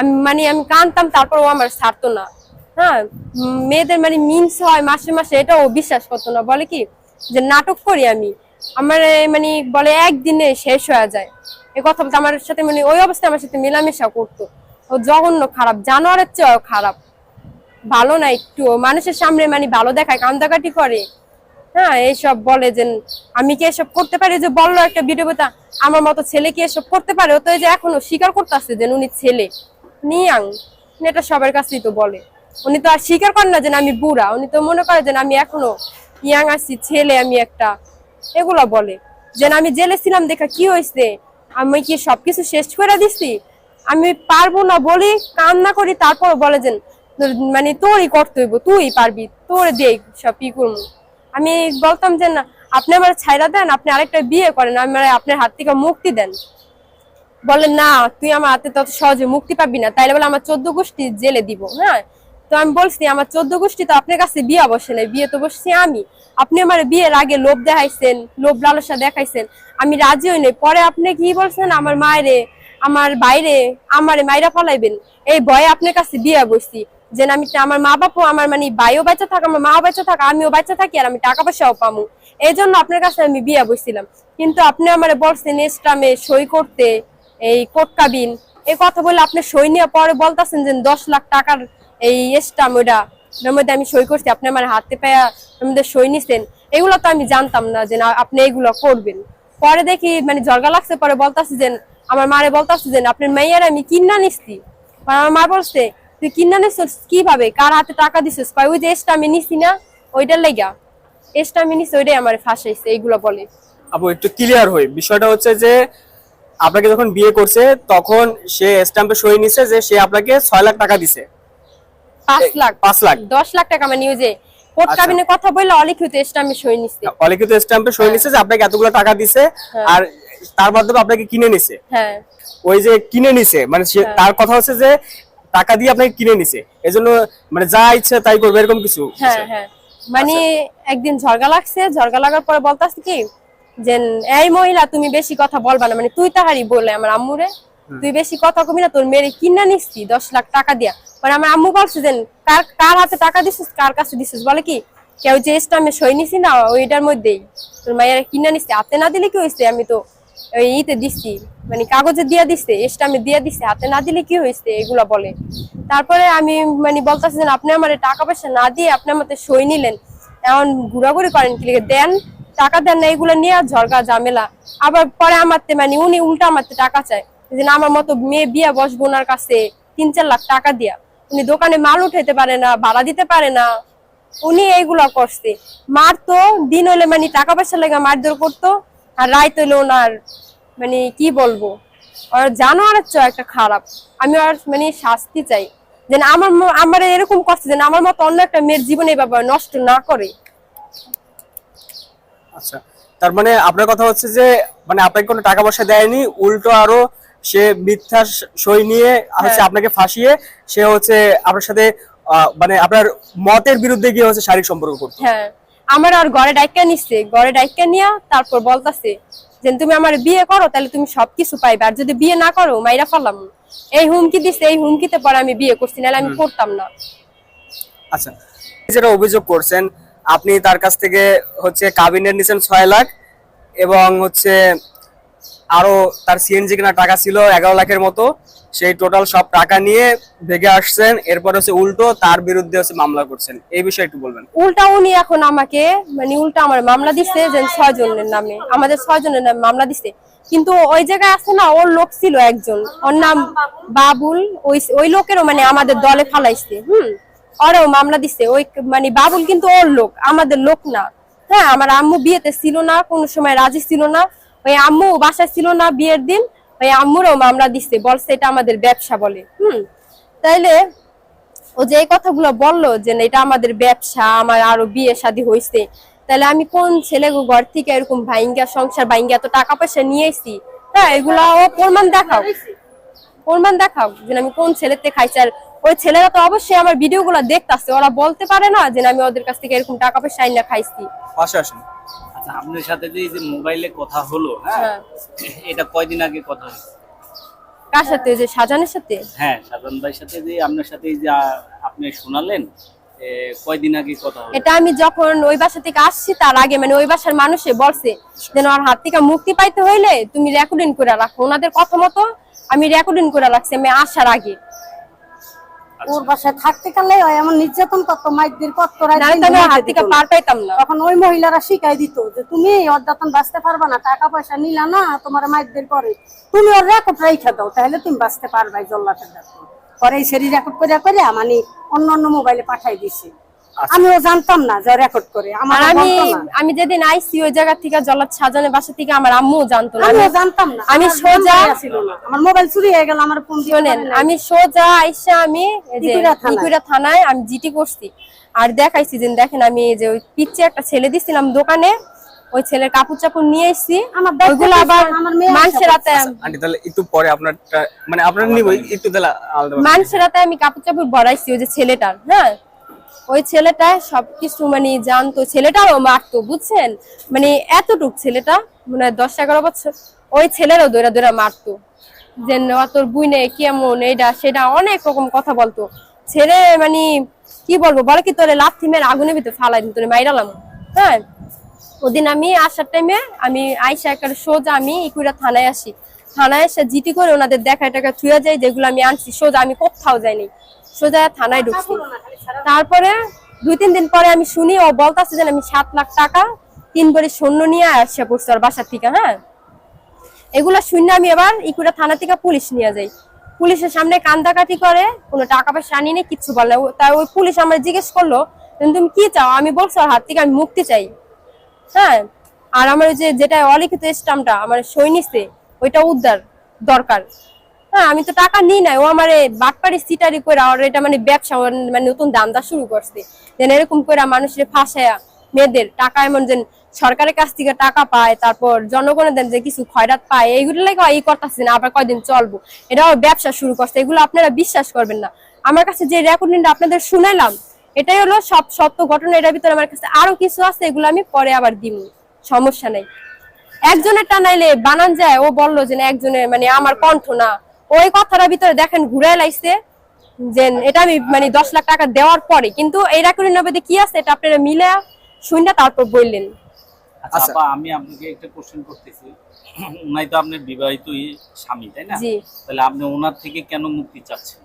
আমি মানে আমি কানতাম তারপর ও আমার ছাড়তো না। হ্যাঁ মেয়েদের মানে মিনস হয় মাসে মাসে এটা ও বিশ্বাস করতো না। বলে কি যে নাটক করি আমি, আমার মানে বলে একদিনে শেষ হয়ে যায়। এই কথা বলতে আমার সাথে মানে ওই অবস্থায় আমার সাথে মেলামেশা করতো। ও জঘন্য খারাপ, জানোয়ারের চেয়েও খারাপ। ভালো না একটু মানুষের সামনে মানে ভালো দেখায়, কান্দাকাটি করে। হ্যাঁ এইসব বলে যে, আমি কি এসব করতে পারি? যে বলল একটা ভিডিও আমার মতো ছেলে কি এসব করতে পারে? ও তো এই যে এখনও স্বীকার করতেছে যে উনি ছেলে। নিয়াং। এটা সবার কাছেই তো বলে। উনি তো আর স্বীকার করেন না যে আমি বুড়া। উনি তো মনে করে যে আমি এখনও ইয়াং আছি, ছেলে আমি একটা। এগুলা বলে। যে আমি জেলে ছিলাম দেখা কি হয়েছে? আমি কি সবকিছু শেষ করে দিছি? আমি পারব না বলি, কান্না করি তারপর বলে যে মানে তোরই করতে হইব তুই পারবি, তোর দেখ সব ই করব? আমি বলতাম যে না, আপনি আমার ছাইরা দেন, আপনি আরেকটা বিয়ে করেন আমার আপনার হাত থেকে মুক্তি দেন। বলেন না, তুই আমার হাতে তত সহজে মুক্তি পাবি না। তাইলে বলে, আমার চোদ্দ গোষ্ঠী জেলে দিব। হ্যাঁ? তো আমি বলছি, আমার চোদ্দ গোষ্ঠী তো আপনার কাছে বিয়ে বসে নাই। বিয়ে তো বসছি আমি। আপনি আমার বিয়ের আগে লোভ দেখাইছেন, লোভ লালসা দেখাইছেন। আমি রাজি হই নাই। পরে আপনি কি বলছেন? আমার মায়েরে, আমার বাইরে, আমারে মাইরা ফলাইবেন। এই ভয়ে আপনার কাছে বিয়ে বসছি। যে আমি আমার মা বাপও, আমার মানে ভাইও বাচ্চা থাক, আমার মাও বাচ্চা থাক, আমিও বাচ্চা থাকি আর আমি টাকা পয়সাও পামু। এই জন্য আপনার কাছে আমি বিয়ে বসছিলাম। কিন্তু আপনি আমার বলছেন ইসলামে সই করতে এই কোট কাবিন, এই কথা বলে আপনি সই নিয়ে পরে বলতেছেন যে দশ লাখ টাকার এই স্টাম ওটার মধ্যে আমি সই করছি, আপনি আমার হাতে পায়া মধ্যে সই নিছেন। এগুলো তো আমি জানতাম না যে আপনি এগুলো করবেন। পরে দেখি মানে ঝরগা লাগছে, পরে বলতাছি যে, আমার মারে বলতাছি যে, আপনার মেয়ের আমি কিনা নিচ্ছি আমার মা বলছে, তুই কিনা নিছিস কীভাবে? কার হাতে টাকা দিছিস? ওই যে এসটা আমি নিছি না, ওইটার লেগা। এসটা আমি নিছি, ওইটাই আমার ফাঁসাইছে, এইগুলো বলে। আপু একটু ক্লিয়ার হই। বিষয়টা হচ্ছে যে আপনাকে যখন বিয়ে করছে তখন সে স্ট্যাম্পে সই নিছে যে সে আপনাকে ছয় লাখ টাকা দিছে পাঁচ লাখ পাঁচ লাখ। দশ লাখ টাকা আমার নিউজে কোর্ট আচ্ছা। কথা বললে অলিখিত আমি সই নিছি অলিখিত স্ট্যাম্পে সই নিছে যে আপনাকে এতগুলো টাকা দিছে হ্যাঁ। আর তার মাধ্যমে আপনাকে কিনে নিছে হ্যাঁ ওই যে কিনে নিছে মানে হ্যাঁ। তার কথা হচ্ছে যে টাকা দিয়ে আপনাকে কিনে নিছে এজন্য মানে যা ইচ্ছে তাই করবে এরকম কিছু হ্যাঁ হ্যাঁ মানে আচ্ছা। একদিন ঝরগা লাগছে ঝরগা লাগার পরে বলতাছে কি যে এই মহিলা তুমি বেশি কথা বলবা না। মানে তুই তাহারি বলে আমার আম্মুরে তুই বেশি কথা কবি না তোর মেয়ের কিনা নিচ্ছি দশ লাখ টাকা দিয়া। পরে আমার আম্মু বলছে যে কার কার হাতে টাকা দিছিস কার কাছে দিছিস? বলে কি কেউ যে আমি সই নিছি না ওইটার মধ্যেই। তোর মায়ের কিনা নিচ্ছে। হাতে না দিলে কি হয়েছে আমি তো ওই ইতে দিচ্ছি মানে কাগজে দিয়া দিচ্ছে স্টামে আমি দিয়া দিচ্ছি হাতে না দিলে কি হয়েছে এগুলা বলে। তারপরে আমি মানে বলতেছি যে আপনি আমার টাকা পয়সা না দিয়ে আপনি আমাদের সই নিলেন। এখন ঘুরাঘুরি করেন কি দেন? টাকা দেন না, এগুলো নিয়ে ঝরগা ঝামেলা। আবার পরে আমারতে মানে উনি উল্টা আমারতে টাকা চায়। যে না, আমার মতো মেয়ে বিয়া বসবো ওনার কাছে, তিন, চার লাখ টাকা দিয়া। উনি দোকানে মাল উঠাইতে পারে না, ভাড়া দিতে পারে না। উনি এইগুলা করছে। মার তো দিন হইলে মানে টাকা পয়সা লেগে মারধর করতো, আর রাত হইলে ওনার মানে কি বলব? আর জানোয়ারের চ একটা খারাপ। আমি আর মানে শাস্তি চাই। যেন আমার আমার এরকম করছে, যেন আমার মতো অন্য একটা মেয়ের জীবনে বাবা নষ্ট না করে। আচ্ছা তার মানে আপনার কথা হচ্ছে যে মানে আপনাকে কোনো টাকা পয়সা দেয়নি উল্টো আরও সে মিথ্যা সই নিয়ে হচ্ছে হ্যাঁ। আপনাকে ফাঁসিয়ে সে হচ্ছে আপনার সাথে মানে আপনার মতের বিরুদ্ধে গিয়ে হচ্ছে শারীরিক সম্পর্ক করতো। হ্যাঁ আমার আর ঘরে ডাইকা নিচ্ছে ঘরে ডাইকা নিয়া তারপর বলতাছে যে তুমি আমার বিয়ে করো তাহলে তুমি সবকিছু পাইবে আর যদি বিয়ে না করো মাইরা ফেলাম এই হুমকি দিচ্ছে এই হুমকিতে পরে আমি বিয়ে করছি নাহলে আমি করতাম না। আচ্ছা যেটা অভিযোগ করছেন আপনি তার কাছ থেকে হচ্ছে কাবিনের নিছেন ছয় লাখ এবং হচ্ছে আরও তার সিএনজি কেনার টাকা ছিল এগারো লাখের মতো। সেই টোটাল সব টাকা নিয়ে ভেগে আসছেন। এরপর হচ্ছে উল্টো তার বিরুদ্ধে হচ্ছে মামলা করছেন। এই বিষয়ে একটু বলবেন। উল্টা উনি এখন আমাকে মানে উল্টা আমার মামলা দিচ্ছে যে ছয় জনের নামে। আমাদের ছয় জনের নামে মামলা দিচ্ছে কিন্তু ওই জায়গায় আছে না, ওর লোক ছিল একজন। ওর নাম বাবুল। ওই ওই লোকেরও মানে আমাদের দলে ফালাইছে। হুম? ওরও মামলা দিচ্ছে ওই মানে বাবুল কিন্তু ওর লোক আমাদের লোক না। হ্যাঁ আমার আম্মু বিয়েতে ছিল না কোনো সময় রাজি ছিল না। ওই আম্মু বাসায় ছিল না বিয়ের দিন ওই আম্মুরও মামলা দিচ্ছে বলছে এটা আমাদের ব্যবসা বলে। হুম তাইলে ও যে কথাগুলো বলল যে না, এটা আমাদের ব্যবসা আমার আরও বিয়ে শাদী হয়েছে তাহলে আমি কোন ছেলে ঘর থেকে এরকম ভাইঙ্গা সংসার ভাইঙ্গা এত টাকা পয়সা নিয়ে এসছি হ্যাঁ এগুলা ও প্রমাণ দেখাও। প্রমাণ দেখাও যে আমি কোন ছেলেতে খাইছি আর ওই ছেলেরা তো অবশ্যই আমার ভিডিও গুলা দেখতাছে। ওরা বলতে পারে না যে আমি ওদের কাছ থেকে এরকম টাকা পয়সা আইনা খাইছি। পাশে আসেন। আচ্ছা আপনার সাথে যে এই যে মোবাইলে কথা হলো হ্যাঁ? হ্যাঁ। এটা কয়দিন আগে কথা কার সাথে? যে সাজানের সাথে? হ্যাঁ সাজান ভাইয়ের সাথে যে আপনার সাথে এই যে আপনি শোনালেন কয়দিন আগে কথা এটা আমি যখন ওই বাসা থেকে আসছি তার আগে মানে ওই বাসার মানুষে বলছে যেন ওর হাত থেকে মুক্তি পাইতে হইলে তুমি রেকর্ডিং করে রাখো। ওনাদের কথা মতো আমি রেকর্ডিং করে রাখছি আমি আসার আগে। ওর বাসায় থাকতে গেলে এমন নির্যাতন করতো মাইকদের কত পার পাইতাম না। তখন ওই মহিলারা শিখাই দিত যে তুমি অর্যাতন বাঁচতে পারবা না টাকা পয়সা নিলা না তোমার মাইকদের করে তুমি ওর রেকর্ড রেখে দাও তাহলে তুমি বাঁচতে পারবা জল্লাতে দেখো পরে এই সেরি রেকর্ড করে করে মানে অন্য অন্য মোবাইলে পাঠাই দিছে। আমিও জানতাম না যে রেকর্ড করে আমার আমি আমি যেদিন আইসি ওই জায়গা থেকে জল্লাদ সাজানের বাসা থেকে আমার আম্মু জানতো না। আমিও আমি- জানতাম না। আমি সোজা আমার মোবাইল চুরি হয়ে গেল আমার ফোন শোনেন আমি সোজা আইসা আমি থানায়। আমি জিটি করছি। আর দেখাইছি যে দেখেন আমি যে ওই পিচ্ছে একটা ছেলে দিছিলাম দোকানে ওই ছেলের কাপড় চাপড় নিয়ে এসছি ওইগুলো আবার মানুষের হাতে আন্টি তাহলে একটু পরে আপনার মানে আপনার নিব একটু তাহলে মানুষের হাতে আমি কাপড় চাপড় বড়াইছি ওই যে ছেলেটার হ্যাঁ? ওই ছেলেটা সবকিছু মানে জানতো, ছেলেটাও মারতো, বুঝছেন? মানে এতটুক ছেলেটা মানে দশ এগারো বছর, ওই ছেলেরও দৌড়া দৌড়া মারতো। যে তোর বুইনে কেমন এইটা সেটা অনেক রকম কথা বলতো। ছেলে মানে কি বলব, বলে কি তোরে লাথি মেরে আগুনের ভিতরে ফালাই তোরে মাইরালাম? হ্যাঁ? ওদিন আমি আসার টাইমে আমি আইসা একটা সোজা আমি ইকুইরা থানায় আসি। থানায় এসে জিটি করে ওনাদের দেখা টাকা থুয়ে যাই, যেগুলো আমি আনছি, সোজা আমি কোথাও যাইনি। সোজা থানায় ঢুকছি। তারপরে দুই, তিন দিন পরে আমি শুনি, ও বলতাছে যে আমি সাত লাখ টাকা তিন বড়ি সৈন্য নিয়ে আসছে পড়ছে ওর বাসার থেকে হ্যাঁ? এগুলো শূন্য আমি এবার ইকুরা থানা থেকে পুলিশ নিয়ে যাই। পুলিশের সামনে কান্দাকাটি করে, কোনো টাকা পয়সা আনি না কিচ্ছু বলে তাই ওই পুলিশ আমার জিজ্ঞেস করল, তুমি কি চাও? আমি বলছো হাত থেকে আমি মুক্তি চাই। হ্যাঁ? আর আমার যে যেটা অলিখিত স্টাম্পটা আমার সৈনিসে ওইটা উদ্ধার দরকার। হ্যাঁ আমি তো টাকা নিই নাই। ও আমার বাটপাড়ি সিটারি করে আর এটা মানে ব্যবসা মানে নতুন দান্দা শুরু করছে। যেন এরকম করে মানুষের ফাঁসায়া মেয়েদের টাকা এমন যেন সরকারের কাছ থেকে টাকা পায়, তারপর জনগণের দেন যে কিছু খয়রাত পায় এইগুলো লাগে এই করতেছে না, আবার কয়দিন চলবো। এটা ওর ব্যবসা শুরু করছে, এগুলো আপনারা বিশ্বাস করবেন না। আমার কাছে যে রেকর্ডিংটা আপনাদের শুনাইলাম, এটাই হলো সব সত্য ঘটনা, এটার ভিতরে আমার কাছে আরও কিছু আছে, এগুলো আমি পরে আবার দিব সমস্যা নেই। একজনের টানাইলে বানান যায়, ও বলল যে একজনের মানে আমার কণ্ঠ না। ওই কথাটার ভিতরে দেখেন ঘুরে লাইছে যে এটা আমি মানে দশ লাখ টাকা দেওয়ার পরে কিন্তু এই রেকর্ডিং নবেদে কি আছে এটা আপনারা মিলে শুনলে তারপর বললেন। আচ্ছা আচ্ছা। আমি আপনাকে একটা কোশ্চেন করতেছি। উনাই তো আপনার বিবাহিত স্বামী তাই না? তাহলে আপনি ওনার থেকে কেন মুক্তি চাচ্ছেন?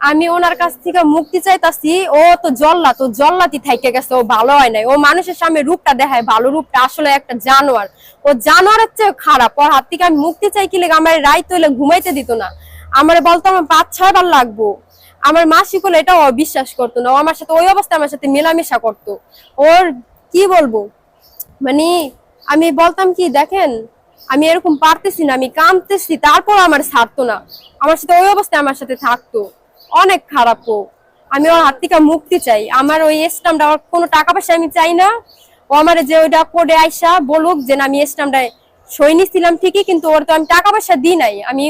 আমি ওনার কাছ থেকে মুক্তি চাইতাছি, ও তো জল্লা, তো জল্লাতি থাইকে গেছে, ও ভালো হয় নাই। ও মানুষের সামনে রূপটা দেখায়, ভালো রূপটা আসলে একটা জানোয়ার। ও জানোয়ারের চেয়ে খারাপ, ওর হাত থেকে আমি মুক্তি চাই কি লেগে আমার রাইত হইলে ঘুমাইতে দিত না। আমার বলতো, আমার পাঁচ, ছয় বার লাগবো। আমার মাসি করলে এটা ও বিশ্বাস করতো না। ও আমার সাথে, ওই অবস্থায় আমার সাথে মেলামেশা করতো। ওর কি বলব? মানে আমি বলতাম কি, দেখেন, আমি এরকম পারতেছি না, আমি কামতেছি তারপর আমার ছাড়তো না। আমার সাথে ওই অবস্থায় আমার সাথে থাকতো। অনেক খারাপ ও। আমি ওর হাত থেকে মুক্তি চাই। আমার ওই স্টামটা ওর কোনো টাকা পয়সা আমি চাই না। ও আমার যে ওইটা কোডে আইসা বলুক যে আমি স্টামটা সই নিছিলাম ঠিকই, কিন্তু ওর তো আমি টাকা পয়সা দিই নাই। আমি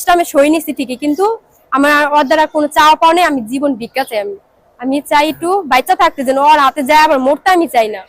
স্টামে সই নিছি ঠিকই, কিন্তু আমার ওর দ্বারা কোনো চাওয়া পাওয়া নেই। আমি জীবন চাই। আমি আমি চাই একটু বাচ্চা থাকতে যেন ওর হাতে যায়, আবার মরতে আমি চাই না।